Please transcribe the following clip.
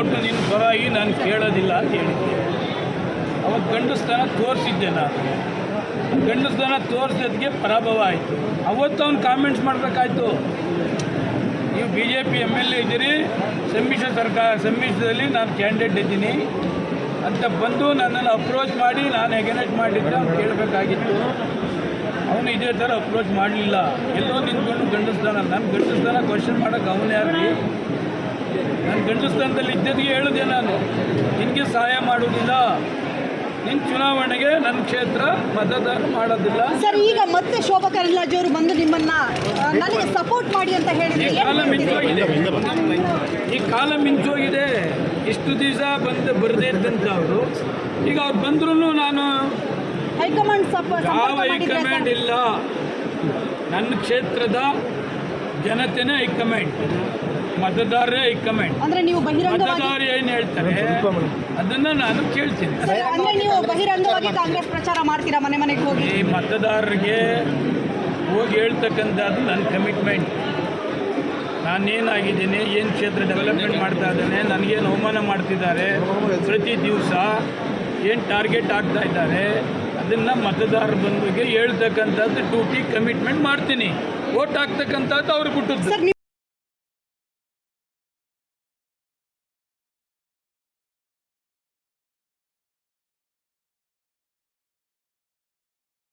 ಒಂದು ನಿನ್ನ ಪರವಾಗಿ ನಾನು ಕೇಳೋದಿಲ್ಲ ಅಂತ ಹೇಳಿದ್ದೆ. ಅವತ್ತು ಗಂಡಸ್ತನ ತೋರಿಸಿದ್ದೆ ನಾನು. ಗಂಡಸ್ಥಾನ ತೋರಿಸಿದ್ದಕ್ಕೆ ಪರಾಭವ ಆಯಿತು. ಅವತ್ತು ಅವ್ನು ಕಾಮೆಂಟ್ಸ್ ಮಾಡಬೇಕಾಯ್ತು. ನೀವು B J P M L A ಇದ್ದೀರಿ, ಸಮ್ಮಿಶ್ರ ಸರ್ಕಾರ, ಸಮ್ಮಿಶ್ರದಲ್ಲಿ ನಾನು ಕ್ಯಾಂಡಿಡೇಟ್ ಇದ್ದೀನಿ ಅಂತ ಬಂದು ನನ್ನನ್ನು ಅಪ್ರೋಚ್ ಮಾಡಿ ನಾನು ಎಗನೆಕ್ಟ್ ಮಾಡಿದ್ದೆ ಅವ್ನು ಕೇಳಬೇಕಾಗಿತ್ತು. ಅವನು ಇದೇ ಥರ ಅಪ್ರೋಚ್ ಮಾಡಲಿಲ್ಲ. ಎಲ್ಲೋ ನಿಂತ್ಕೊಂಡು ಗಂಡಸ್ತಾನ, ನಾನು ಗಂಡಸ್ತಾನ ಕ್ವಶನ್ ಮಾಡೋಕ್ಕೆ ಅವನೇ ಯಾರಿಗೆ ನಾನು ಗಂಡಸ್ತಾನದಲ್ಲಿ ಇದ್ದದಿಗೆ ಹೇಳಿದೆ ನಾನು. ನಿನಗೆ ಸಹಾಯ ಮಾಡೋದಿಲ್ಲ ನಿನ್ನ ಚುನಾವಣೆಗೆ ನನ್ನ ಕ್ಷೇತ್ರ ಮತದಾನ ಮಾಡೋದಿಲ್ಲ. ಸರ್ ಈಗ ಮತ್ತೆ ಶೋಭಾ ಕರಂದ್ಲಾಜೆ ಅವರು ಬಂದು ನಿಮ್ಮನ್ನ ನನಗೆ ಸಪೋರ್ಟ್ ಮಾಡಿ ಅಂತ ಹೇಳಿದ್ರೆ ಈ ಕಾಲ ಮಿಂಚೋಗಿದೆ. ಈ ಕಾಲ ಮಿಂಚೋಗಿದೆ. ಇಷ್ಟು ದಿವಸ ಬಂದು ಬರದೇ ಇದ್ದಂತೆ ಅವರು. ಈಗ ಅವ್ರು ಬಂದ್ರೂ ನಾನು ಹೈಕಮಾಂಡ್ ಸಪೋರ್ಟ್ ಯಾವ ಮಾಡಿದ್ರೆ ಹೈಕಮಾಂಡ್ ಇಲ್ಲ. ನನ್ನ ಕ್ಷೇತ್ರದ ಜನತೆನೇ ಹೈಕಮಾಂಡ್ ಮತದಾರರೇ ಹೈಕಮಾಂಡ್ ಅಂದ್ರೆ ನೀವು ಬಹಿರಂಗವಾಗಿ ಮತದಾರ ಏನು ಹೇಳ್ತಾರೆ? ಅದನ್ನ ನಾನು ಕೇಳ್ತೀನಿ. ಸರ್, ಅಂದ್ರೆ ನೀವು ಬಹಿರಂಗವಾಗಿ ಕಾಂಗ್ರೆಸ್ ಪ್ರಚಾರ ಮಾಡ್ತೀರಾ ಮನೆ ಮನೆಗೆ ಹೋಗಿ? ಈ ಮತದಾರರಿಗೆ ಹೋಗಿ ಹೇಳ್ತಕ್ಕಂಥದ್ದು ನನ್ನ ಕಮಿಟ್ಮೆಂಟ್ ನಾನೇನಾಗಿದ್ದೀನಿ ಏನು ಕ್ಷೇತ್ರ ಡೆವಲಪ್ಮೆಂಟ್ ಮಾಡ್ತಾ ಇದ್ದೇನೆ ನನಗೇನು ಅವಮಾನ ಮಾಡ್ತಿದ್ದಾರೆ ಪ್ರತಿ ದಿವಸ ಏನು ಟಾರ್ಗೆಟ್ ಆಗ್ತಾ ಇದ್ದಾರೆ ಅದನ್ನು ಮತದಾರ ಬಂಧುಗೆ ಹೇಳ್ತಕ್ಕಂಥದ್ದು ಡ್ಯೂಟಿ ಕಮಿಟ್ಮೆಂಟ್ ಮಾಡ್ತೀನಿ. ಓಟ್ ಹಾಕ್ತಕ್ಕಂಥದ್ದು ಅವ್ರಿಗೆ ಬಿಟ್ಟದ್ದು